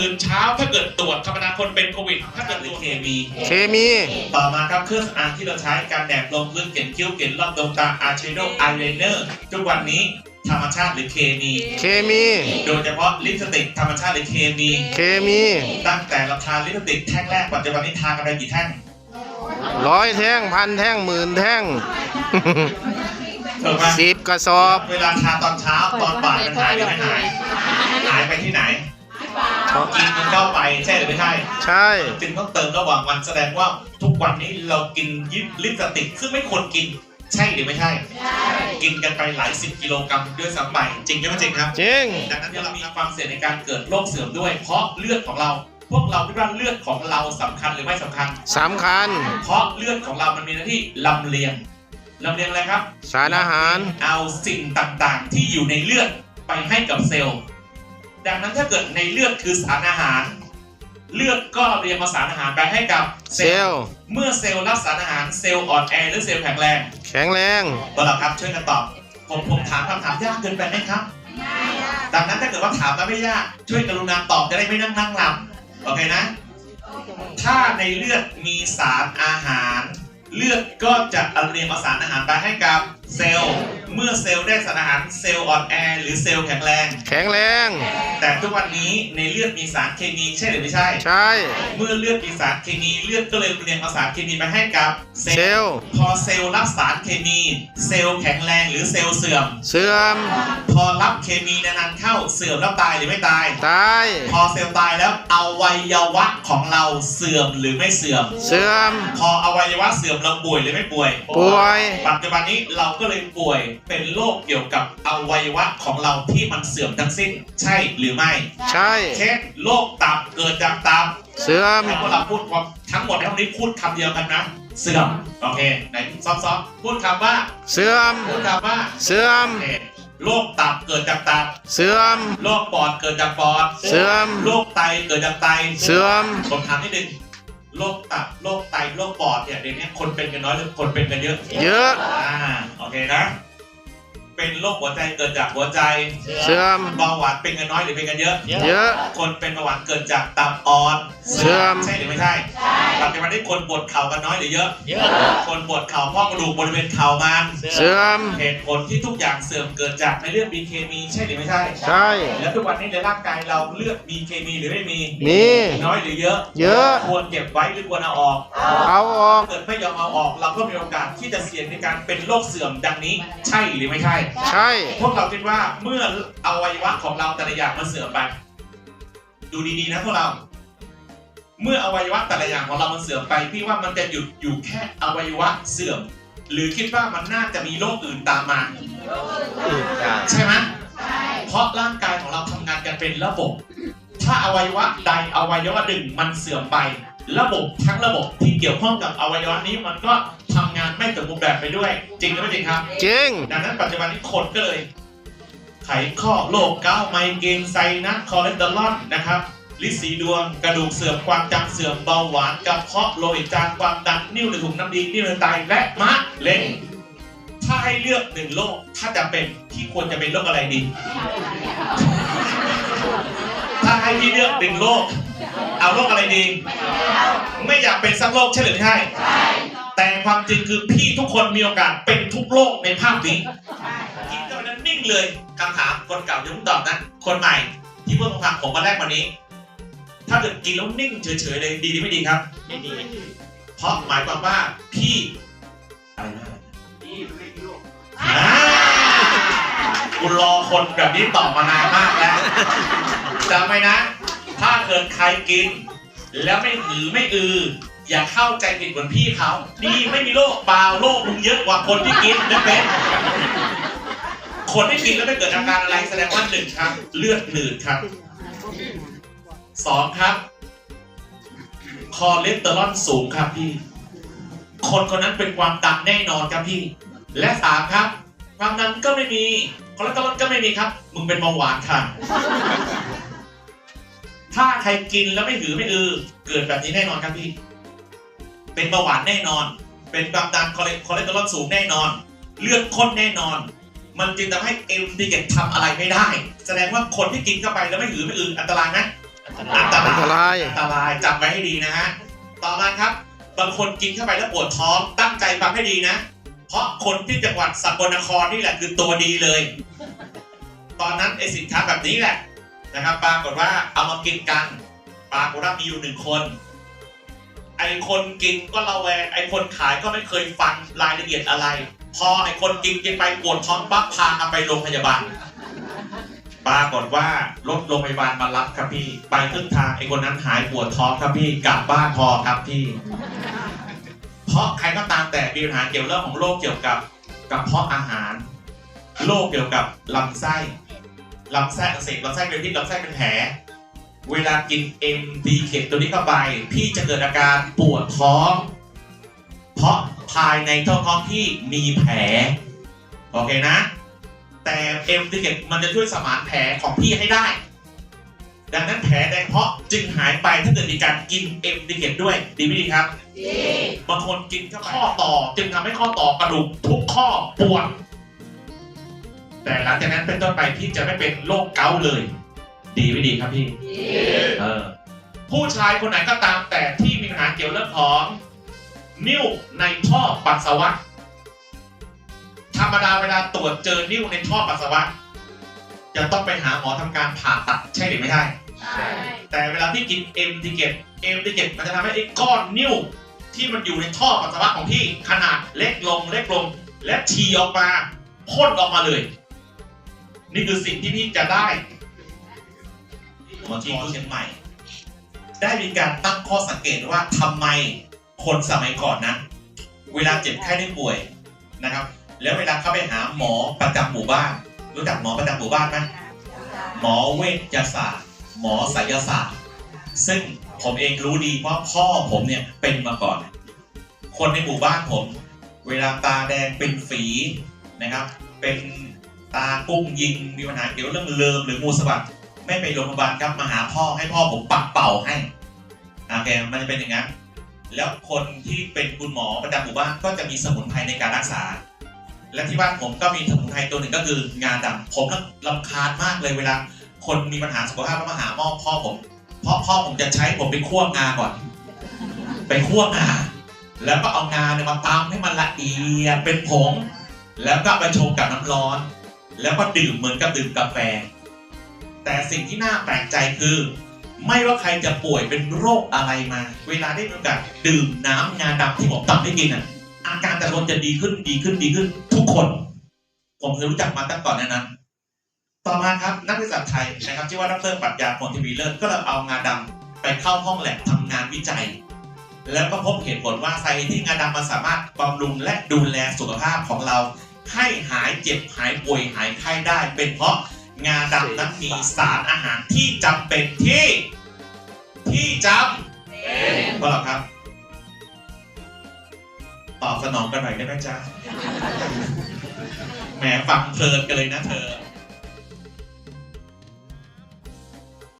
ตื่นเช้าถ้าเกิดตรวจธรรมดาคนเป็นโควิด ถ้าเกิดหรือเคมี เคมี ต่อมาครับเครื่องสำอางที่เราใช้การแดดลงพื้นเขียนคิ้วเขียนรอบดวงตาอายแชโดว์อายไลเนอร์ทุกวันนี้ธรรมชาติหรือเคมี เคมี โดยเฉพาะลิปสติกธรรมชาติหรือเคมี เคมี ตั้งแต่เราทาลิปสติกแท่งแรกปัจจุบันนี้ทากันไปกี่แท่งร้อยแท่งพันแท่งหมื่นแท่งถูกไหมสิบกระสอบ เวลาทาตอนเช้าตอนบ่ายมันหายหรือไม่หายหายไปที่ไหน กินมันเข้าไปใช่หรือไม่ใช่ ใช่ จึงต้องเติมระหว่างวันแสดงว่าทุกวันนี้เรากินยิปลิปสติกซึ่งไม่ควรกินใช่หรือไม่ใช่ กินกันไปหลายสิบกิโลกรัมด้วยซ้ำไปจริงหรือไม่จริงครับ จริง ดังนั้นเรามีความเสี่ยงในการเกิดโรคเสื่อมด้วย เพราะเลือดของเรา พวกเราคิดว่าเลือดของเราสำคัญหรือไม่สำคัญสำคัญ เพราะเลือดของเรามันมีหน้าที่ลำเลียงลำเลียงอะไรครับ สารอาหาร เอาสิ่งต่างๆ ที่อยู่ในเลือดไปให้กับเซลล์ ดังนั้นถ้าเกิดในเลือดคือสารอาหาร เลือดก็เรียงเอาสารอาหารไปให้กับเซลล์ เมื่อเซลล์รับสารอาหารเซลล์อ่อนแอหรือเซลล์แข็งแรงแข็งแรงตัวเราครับช่วยกันตอบ ผมผมถามคำถามยากเกินไปไหมครับ ดังนั้นถ้าเกิดว่าถามแล้วไม่ยาก ช่วยกรุณาตอบจะได้ไม่นั่งนั่งลำโอเคนะ ถ้าในเลือดมีสารอาหาร เลือดก็จะเอาเรียงเอาสารอาหารไปให้กับ เซลล์เมื่อเซลล์ได้สารอาหารเซลล์อ่อนแอหรือเซลล์แข็งแรง แข็งแรง แต่ทุกวันนี้ในเลือดมีสารเคมีใช่หรือไม่ใช่ ใช่ เมื่อเลือดมีสารเคมีเลือดก็เลยเรียงเอาสารเคมีไปให้กับเซเซลล์ลล์พอเซลล์รับสารเคมี เซลล์แข็งแรงหรือเซลล์เสื่อม เสื่อม พอรับเคมีนานๆเข้าเสื่อมแล้วตายหรือไม่ตาย ตาย พอเซลล์ตายแล้วอวัยวะของเราเสื่อมหรือไม่เสื่อม เสื่อม พออวัยวะเสื่อมเราป่วยหรือไม่ป่วย ป่วย ปัจจุบันนี้เราก็เลยป่วยเป็นโรคเกี่ยวกับอวัยวะของเราที่มันเสื่อมทั้งสิ้น ใช่หรือไม่ ใช่ เช่นโรคตับเกิดจากตับเสื่อมแล้วพวกเราพูดความทั้งหมดในห้องนี้พูดคำเดียวกันนะ เสื่อมโอเคไหนซ้อมๆพูดคำว่า เสื่อมพูดคำว่า เสื่อมโอเคโรคตับเกิดจากตับ เสื่อม โรคปอดเกิดจากปอด เสื่อม โรคไตเกิดจากไต เสื่อมผมถามนิดนึง โรคตับโรคไตโรคปอดเนี่ยเดี๋ยวนี้คนเป็นกันน้อยหรือคนเป็นกันเยอะเยอะ อ่าโอเคนะ เป็นโรคหัวใจเกิดจากหัวใจเสื่อม เบาหวานเป็นกันน้อยหรือเป็นกันเยอะ เยอะ คนเป็นเบาหวานเกิดจากตับอ่อนเสื่อม ใช่หรือไม่ใช่ปั จจุบันนี้คนปวดเข่ากันน้อยหรือเยอะ เยอะคนปวดเข่าเพราะกระดูกบริเวณเข่ามันเสื่อมเหตุผลที่ทุกอย่างเสื่อมเกิดจากในเลือดมีเคมีใช่หรือไม่ใช่ ใช่ แล้วทุกวันนี้ในร่างกายเราเลือดมีเคมีหรือไม่มี มี น้อยหรือเยอะ เยอะ ควรเก็บไว้หรือควรเอาออก เอาออกถ้าเกิดไม่ยอมเอาออกเราก็มีโอกาสที่จะเสี่ยงในการเป็นโรคเสื่อมดังนี้ ใช่หรือไม่ใช่ ใช่ พวกเราคิดว่าเมื่ออวัยวะของเราแต่ละอย่างมันเสื่อมไป ดูดีๆนะพวกเรา เมื่ออวัยวะแต่ละอย่างของเรามันเสื่อมไปพี่ว่ามันจะหยุดอยู่แค่อวัยวะเสื่อม หรือคิดว่ามันน่าจะมีโรคอื่นตามมาใช่ไหมเพราะร่างกายของเราทำงานกันเป็นระบบ ถ้าอวัยวะใดอวัยวะหนึ่งมันเสื่อมไป ระบบทั้งระบบที่เกี่ยวข้องกับอวัยวะนี้มันก็ทำงานไม่สมบูรณ์แบบไปด้วย จริงหรือไม่จริงครับ จริง ดังนั้นปัจจุบันนี้คนก็เลย ไขข้อโรคเกาต์ไมเกรนไซนัสคอเลสเตอรอลนะครับ ลิสีดวง กระดูกเสื่อมความจำเสื่อมเบาหวานกระเพาะโลหิตจางความดันนิ่วในถุงน้ำดีนิ่วในไตและมะเร็งถ้าให้เลือกหนึ่งโรคถ้าจะเป็นที่ควรจะเป็นโรคอะไรดี ถ้าให้พี่เลือกหนึ่งโรคเอาโรคอะไรดี ไม่อยากเป็นสักโรคใช่หรือไม่ใช่แต่ความจริงคือพี่ทุกคนมีโอกาสเป็นทุกโรคในภาพนี้กินเท่านั้นนิ่งเลยคำถามคนเก่ายังไม่ตอบนะ คนใหม่ที่เพิ่งมาฟังผมมาแรกวันนี้ ถ้าเกิดกินแล้วนิ่งเฉยๆเลยดีหรือไม่ดีครับไม่ดีเพราะหมายความว่าพี่อะไรนะอ่ากูรอคนแบบนี้ตอบมานานมากแล้วจำไว้นะ ถ้าเกิดใครกิน แล้วไม่หือไม่อือ อย่าเข้าใจผิดเหมือนพี่เขาดีไม่มีโรคเปล่าโรคมึงเยอะกว่าคนที่กินนะเป็นคนที่กินแล้วไม่เกิดอาการอะไรแสดงว่าหนึ่งครับ เลือดหนืดครับ สองครับ คอเลสเตอรอลสูงครับพี่ คนคนนั้นเป็นความดันแน่นอนครับพี่ และสามครับ ความดันก็ไม่มีคอเลสเตอรอลก็ไม่มีครับ มึงเป็นเบาหวานค่ะ ถ้าใครกินแล้วไม่หือไม่อือ เกิดแบบนี้แน่นอนครับพี่ เป็นเบาหวานแน่นอน เป็นความดันคอเลคอเลสเตอรอลสูงแน่นอน เลือดข้นแน่นอนมันจึงทำให้เอ็มดีเกตทำอะไรไม่ได้ แสดงว่าคนที่กินเข้าไปแล้วไม่หือไม่อืออันตรายไหม อันตอันตอันตรายรายอันตรายจำไว้ให้ดีนะฮะต่อมาครับ บางคนกินเข้าไปแล้วปวดท้องตั้งใจฟังให้ดีนะ เพราะคนที่จังหวัดสกลนครนี่แหละคือตัวดีเลย ตอนนั้นไอสินค้าแบบนี้แหละนะครับปรากฏว่าเอามากินกันปรากฏว่ามีอยู่หนึ่งคน ไอคนกินก็ระแวงไอคนขายก็ไม่เคยฟังรายละเอียดอะไร พอไอคนกินกินไปปวดท้องปั๊บพาเอาไปโรงพยาบาล ปรากฏว่ารถโรงพยาบาลมารับครับพี่ ไปครึ่งทางไอ้คนนั้นหายปวดท้องครับพี่กลับบ้านพอครับพี่ เพราะใครก็ตามแต่มีปัญหาเกี่ยวเรื่องของโรคเกี่ยวกับกระเพาะอาหารโรคเกี่ยวกับลำไส้ลำไส้อักเสบลำไส้เป็นพิษลำไส้เป็นแผลเวลากิน MD เข็มตัวนี้เข้าไป พี่จะเกิดอาการปวดท้อง เพราะภายในท้องท้องพี่มีแผล โอเคนะ แต่ MD เข็มมันจะช่วยสมานแผลของพี่ให้ได้ ดังนั้นแผลแดงเพราะจึงหายไปถ้าเกิดมีการกิน MD เข็มด้วยดีไม่ดีครับบางคนกินเข้าไปข้อต่อ จึงทำให้ข้อต่อกระดูกทุกข้อปวดแต่หลังจากนั้นเป็นต้นไปพี่จะไม่เป็นโรคเกาต์เลย ดีไม่ดีครับพี่เออผู้ชายคนไหนก็ตามแต่ที่มีปัญหาเกี่ยวเรื่องของ นิ่วในท่อปัสสาวะ ธรรมดาเวลาตรวจเจอนิ่วในท่อปัสสาวะ จะต้องไปหาหมอทำการผ่าตัดใช่หรือไม่ใช่แต่เวลาพี่กินเอ็มติเกตเอ็มติเกตมันจะทำให้ไอ้ก้อนนิ่วที่มันอยู่ในท่อปัสสาวะของพี่ขนาดเล็กลงเล็กลง และฉี่ออกมาพ่นออกมาเลย นี่คือสิ่งที่พี่จะได้หมอที่เชียงใหม่ ได้มีการตั้งข้อสังเกตว่าทำไมคนสมัยก่อนนะ เวลาเจ็บไข้ได้ป่วยนะครับ แล้วเวลาเข้าไปหาหมอประจำหมู่บ้าน รู้จักหมอประจำหมู่บ้านไหมหมอเวชศาสตร์ หมอไสยศาสตร์ ซึ่งผมเองรู้ดีเพราะพ่อผมเนี่ยเป็นมาก่อน คนในหมู่บ้านผม เวลาตาแดงเป็นฝีนะครับ เป็นตากุ้งยิงมีปัญหาเกี่ยวกับเรื่องเลิมหรืองูสะบัดไม่ไปโรงพยาบาลครับมาหาพ่อให้พ่อผมปักเป่าให้โอเคมันจะเป็นอย่างนั้นแล้วคนที่เป็นคุณหมอประจำหมู่บ้านก็จะมีสมุนไพรในการรักษา และที่บ้านผมก็มีสมุนไพรตัวหนึ่งก็คืองาดำผมลำคาญมากเลยเวลา คนมีปัญหาสุขภาพแล้วมาหาพ่อพ่อผมเพราะพ่อผมจะใช้ผมไปคั่วงาก่อน ไปคั่วงาแล้วก็เอางาเนี่ยมาตำให้มันละเอียดเป็นผง แล้วก็ไปชงกับน้ำร้อน แล้วก็ดื่มเหมือนกับดื่มกาแฟ แต่สิ่งที่น่าแปลกใจคือ ไม่ว่าใครจะป่วยเป็นโรคอะไรมา เวลาได้มีโอกาสดื่มน้ำงาดำที่ผมตำให้กินอะ อาการแต่ละคนจะดีขึ้นดีขึ้นดีขึ้น ทุกคน ผมเคยรู้จักมาตั้งก่อนหนานั้น ต่อมาครับนักวิทยาศาสตร์ไทยนะครับชื่อว่าดรปรัชญาพลทีวีเลิศก็เลยเอางาดำไปเข้าห้องแลบทำงานวิจัย แล้วก็พบเหตุผลว่าสาเหตุที่งาดำมันสามารถบำรุงและดูแลสุขภาพของเรา ให้หายเจ็บหายป่วยหายไข้ได้ เป็นเพราะงาดำนั้นมีสารอาหารที่จำเป็นที่ ที่จำเพราะหรอครับ ตอบสนองกันหน่อยได้ไหมจ๊ะแหมฟังเพลินกันเลยนะเธอ